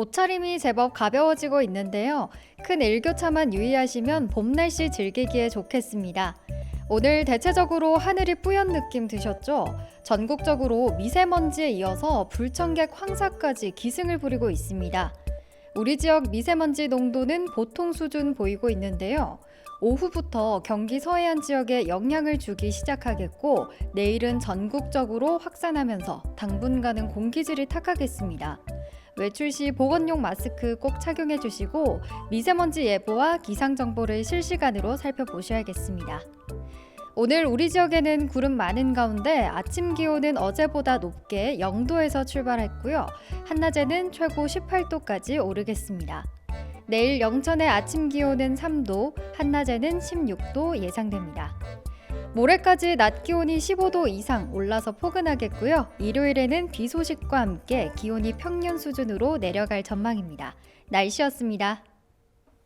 옷차림이 제법 가벼워지고 있는데요. 큰 일교차만 유의하시면 봄 날씨 즐기기에 좋겠습니다. 오늘 대체적으로 하늘이 뿌연 느낌 드셨죠? 전국적으로 미세먼지에 이어서 불청객 황사까지 기승을 부리고 있습니다. 우리 지역 미세먼지 농도는 보통 수준 보이고 있는데요. 오후부터 경기 서해안 지역에 영향을 주기 시작하겠고 내일은 전국적으로 확산하면서 당분간은 공기질이 탁하겠습니다. 외출 시 보건용 마스크 꼭 착용해 주시고 미세먼지 예보와 기상 정보를 실시간으로 살펴보셔야겠습니다. 오늘 우리 지역에는 구름 많은 가운데 아침 기온은 어제보다 높게 0도에서 출발했고요. 한낮에는 최고 18도까지 오르겠습니다. 내일 영천의 아침 기온은 3도, 한낮에는 16도 예상됩니다. 모레까지 낮 기온이 15도 이상 올라서 포근하겠고요. 일요일에는 비 소식과 함께 기온이 평년 수준으로 내려갈 전망입니다. 날씨였습니다.